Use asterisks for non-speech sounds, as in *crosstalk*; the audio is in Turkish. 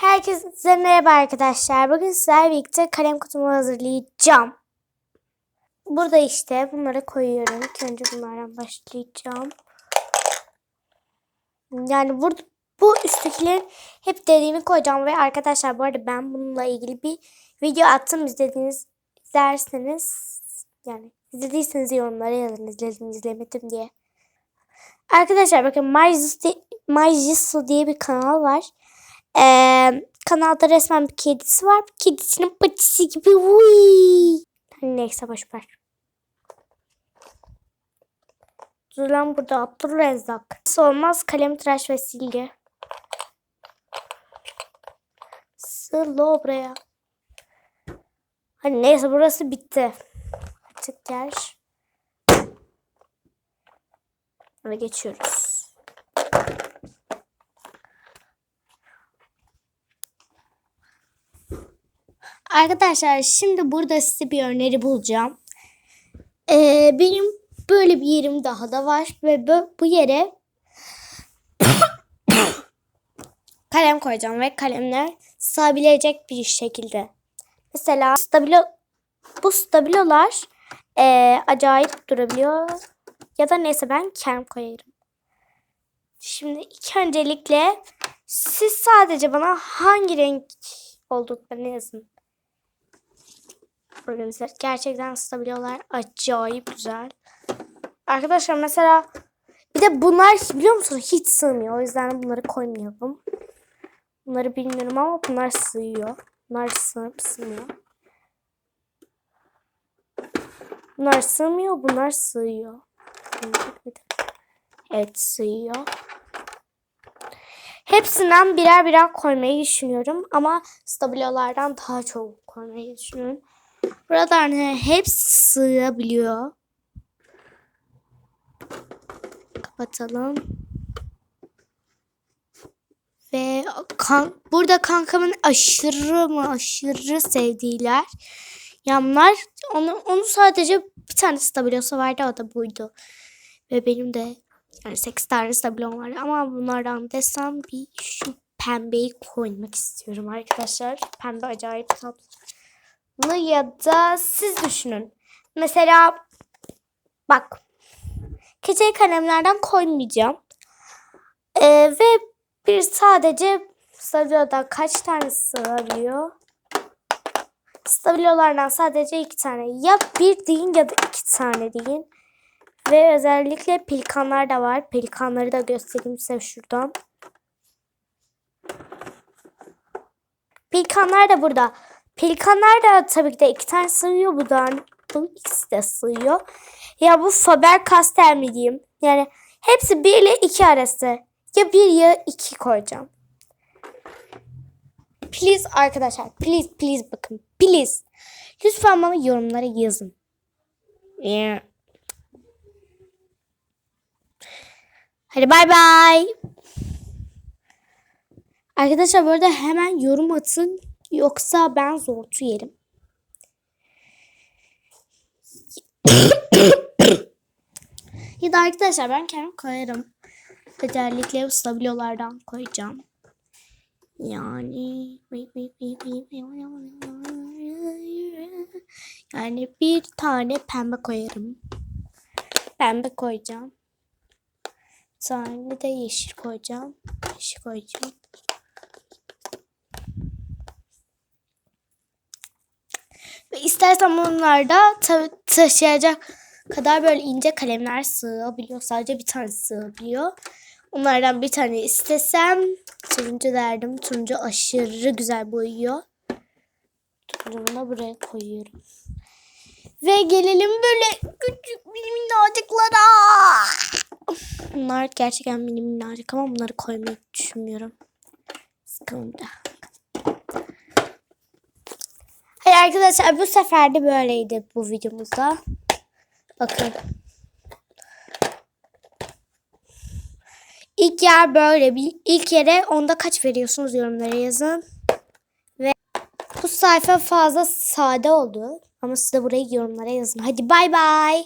Herkese merhaba arkadaşlar. Bugün sizlerle birlikte kalem kutumu hazırlayacağım. Burada işte bunları koyuyorum. İlk önce bunlardan başlayacağım. Yani burada bu üsttekilerin hep dediğimi koyacağım ve arkadaşlar bu arada ben bununla ilgili bir video attım. İzlediğiniz izlerseniz yani izlediyseniz yorumlara yazın izledim izlemedim diye. Arkadaşlar bakın Majitsu diye bir kanal var. Ee, kanalda resmen bir kedisi var. Kedisinin patisi gibi. Uy. Neyse boş ver. Dur lan burada Abdurrezzak. Nasıl olmaz kalem tıraş ve silgi. Sılo buraya. Hani neyse burası bitti. Artık gel. Ve geçiyoruz. Arkadaşlar şimdi burada size bir öneri bulacağım. Ee, benim böyle bir yerim daha da var ve bu, bu yere *coughs* kalem koyacağım ve kalemler sığabilecek bir şekilde. Mesela stabilo bu stabilolar e, acayip durabiliyor. Ya da neyse ben kendim koyarım. Şimdi ilk öncelikle siz sadece bana hangi renk olduklarını yazın. Organizer. Gerçekten stabiliyorlar. Acayip güzel. Arkadaşlar mesela bir de bunlar biliyor musunuz hiç sığmıyor. O yüzden bunları koymayalım. Bunları bilmiyorum ama bunlar sığıyor. Bunlar sığ sığmıyor. Bunlar sığmıyor. Bunlar sığıyor. Evet sığıyor. Hepsinden birer birer koymayı düşünüyorum. Ama stabilyolardan daha çok koymayı düşünüyorum. Burada hani hepsi sığabiliyor. Kapatalım. Ve kan, burada kankamın aşırı mı aşırı sevdiğiler. Yanlar onu, onu sadece bir tane stabilosu vardı o da buydu. Ve benim de yani 8 tane stabilom var ama bunlardan desem bir şu pembeyi koymak istiyorum arkadaşlar. Pembe acayip tatlı. Ya da siz düşünün. Mesela bak keçeli kalemlerden koymayacağım. Ee, ve bir sadece stabilodan kaç tane sığabiliyor? Stabilolardan sadece iki tane. Ya bir deyin ya da iki tane deyin. Ve özellikle pelikanlar da var. Pelikanları da göstereyim size şuradan. Pelikanlar da burada. Pelikanlar da tabii ki de iki tane sığıyor. Bu da bu ikisi de sığıyor. Ya bu Faber Castell mi diyeyim? Yani hepsi bir ile iki arası. Ya bir ya iki koyacağım. Please arkadaşlar. Please please bakın. Please. Lütfen bana yorumlara yazın. Yeah. Hadi bay bay. Arkadaşlar bu arada hemen yorum atın. Yoksa ben zortu yerim. ya da arkadaşlar ben kendim koyarım. Özellikle stabilolardan koyacağım. Yani yani bir tane pembe koyarım. Pembe koyacağım. Bir de yeşil koyacağım. Yeşil koyacağım. İstersen bunlarda ta taşıyacak kadar böyle ince kalemler sığabiliyor. Sadece bir tane sığabiliyor. Onlardan bir tane istesem turuncu derdim. Turuncu aşırı güzel boyuyor. Turuncumu da buraya koyuyorum. Ve gelelim böyle küçük mini minnacıklara. Bunlar gerçekten mini minnacık ama bunları koymayı düşünmüyorum. Sıkıldı. Hayır arkadaşlar bu sefer de böyleydi bu videomuzda. Bakın. İlk yer böyle bir ilk yere onda kaç veriyorsunuz yorumlara yazın. Ve bu sayfa fazla sade oldu. Ama siz de burayı yorumlara yazın. Hadi bay bay.